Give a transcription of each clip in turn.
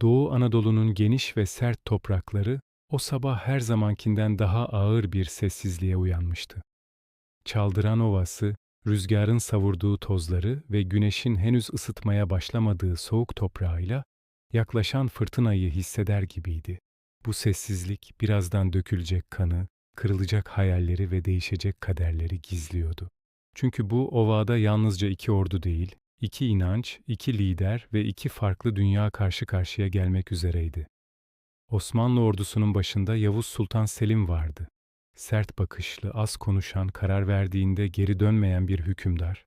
Doğu Anadolu'nun geniş ve sert toprakları o sabah her zamankinden daha ağır bir sessizliğe uyanmıştı. Çaldıran Ovası, rüzgarın savurduğu tozları ve güneşin henüz ısıtmaya başlamadığı soğuk toprağıyla yaklaşan fırtınayı hisseder gibiydi. Bu sessizlik birazdan dökülecek kanı, kırılacak hayalleri ve değişecek kaderleri gizliyordu. Çünkü bu ovada yalnızca iki ordu değil, iki inanç, iki lider ve iki farklı dünya karşı karşıya gelmek üzereydi. Osmanlı ordusunun başında Yavuz Sultan Selim vardı. Sert bakışlı, az konuşan, karar verdiğinde geri dönmeyen bir hükümdar.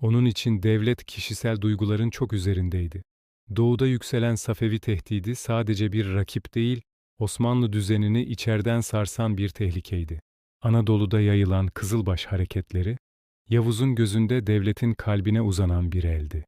Onun için devlet kişisel duyguların çok üzerindeydi. Doğuda yükselen Safevi tehdidi sadece bir rakip değil, Osmanlı düzenini içerden sarsan bir tehlikeydi. Anadolu'da yayılan Kızılbaş hareketleri, Yavuz'un gözünde devletin kalbine uzanan bir eldi.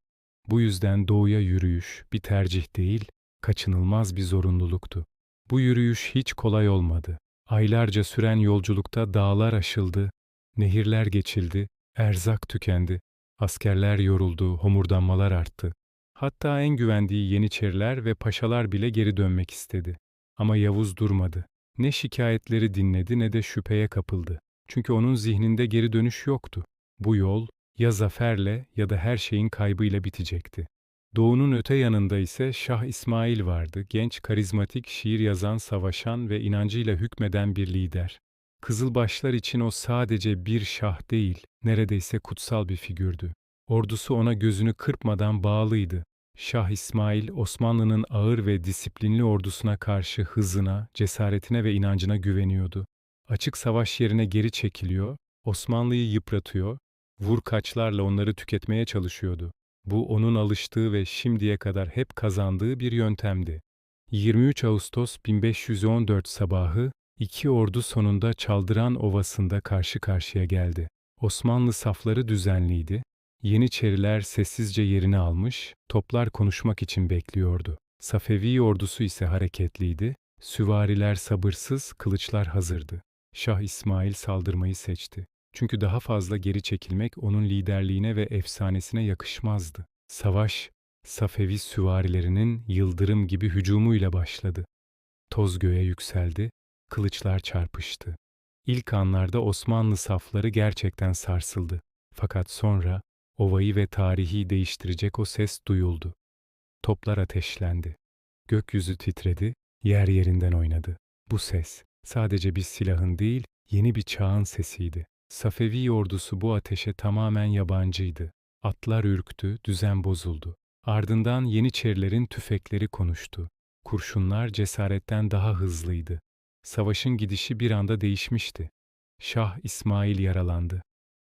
Bu yüzden doğuya yürüyüş bir tercih değil, kaçınılmaz bir zorunluluktu. Bu yürüyüş hiç kolay olmadı. Aylarca süren yolculukta dağlar aşıldı, nehirler geçildi, erzak tükendi, askerler yoruldu, homurdanmalar arttı. Hatta en güvendiği yeniçeriler ve paşalar bile geri dönmek istedi. Ama Yavuz durmadı. Ne şikayetleri dinledi ne de şüpheye kapıldı. Çünkü onun zihninde geri dönüş yoktu. Bu yol ya zaferle ya da her şeyin kaybıyla bitecekti. Doğu'nun öte yanında ise Şah İsmail vardı, genç, karizmatik, şiir yazan, savaşan ve inancıyla hükmeden bir lider. Kızılbaşlar için o sadece bir şah değil, neredeyse kutsal bir figürdü. Ordusu ona gözünü kırpmadan bağlıydı. Şah İsmail, Osmanlı'nın ağır ve disiplinli ordusuna karşı hızına, cesaretine ve inancına güveniyordu. Açık savaş yerine geri çekiliyor, Osmanlı'yı yıpratıyor, vur kaçlarla onları tüketmeye çalışıyordu. Bu onun alıştığı ve şimdiye kadar hep kazandığı bir yöntemdi. 23 Ağustos 1514 sabahı iki ordu sonunda Çaldıran Ovası'nda karşı karşıya geldi. Osmanlı safları düzenliydi. Yeniçeriler sessizce yerini almış, toplar konuşmak için bekliyordu. Safevi ordusu ise hareketliydi. Süvariler sabırsız, kılıçlar hazırdı. Şah İsmail saldırmayı seçti. Çünkü daha fazla geri çekilmek onun liderliğine ve efsanesine yakışmazdı. Savaş, Safevi süvarilerinin yıldırım gibi hücumuyla başladı. Toz göğe yükseldi, kılıçlar çarpıştı. İlk anlarda Osmanlı safları gerçekten sarsıldı. Fakat sonra ovayı ve tarihi değiştirecek o ses duyuldu. Toplar ateşlendi. Gökyüzü titredi, yer yerinden oynadı. Bu ses sadece bir silahın değil, yeni bir çağın sesiydi. Safevi ordusu bu ateşe tamamen yabancıydı. Atlar ürktü, düzen bozuldu. Ardından Yeniçerilerin tüfekleri konuştu. Kurşunlar cesaretten daha hızlıydı. Savaşın gidişi bir anda değişmişti. Şah İsmail yaralandı.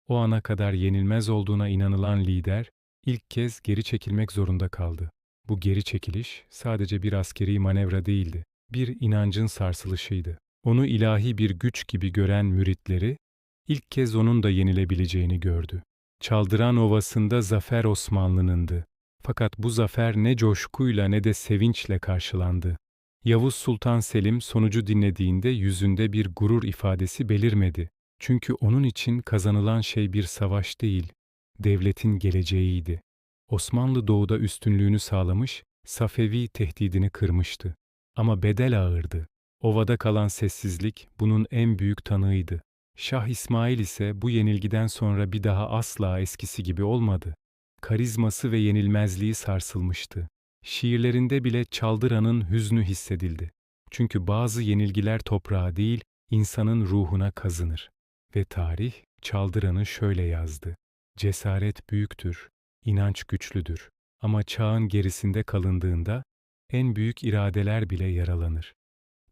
O ana kadar yenilmez olduğuna inanılan lider ilk kez geri çekilmek zorunda kaldı. Bu geri çekiliş sadece bir askeri manevra değildi. Bir inancın sarsılışıydı. Onu ilahi bir güç gibi gören müritleri ilk kez onun da yenilebileceğini gördü. Çaldıran Ovası'nda zafer Osmanlı'nındı. Fakat bu zafer ne coşkuyla ne de sevinçle karşılandı. Yavuz Sultan Selim sonucu dinlediğinde yüzünde bir gurur ifadesi belirmedi. Çünkü onun için kazanılan şey bir savaş değil, devletin geleceğiydi. Osmanlı doğuda üstünlüğünü sağlamış, Safevi tehdidini kırmıştı. Ama bedel ağırdı. Ovada kalan sessizlik bunun en büyük tanığıydı. Şah İsmail ise bu yenilgiden sonra bir daha asla eskisi gibi olmadı. Karizması ve yenilmezliği sarsılmıştı. Şiirlerinde bile Çaldıran'ın hüznü hissedildi. Çünkü bazı yenilgiler toprağa değil, insanın ruhuna kazınır. Ve tarih Çaldıran'ı şöyle yazdı. Cesaret büyüktür, inanç güçlüdür. Ama çağın gerisinde kalındığında en büyük iradeler bile yaralanır.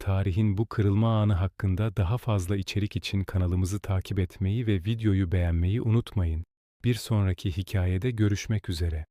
Tarihin bu kırılma anı hakkında daha fazla içerik için kanalımızı takip etmeyi ve videoyu beğenmeyi unutmayın. Bir sonraki hikayede görüşmek üzere.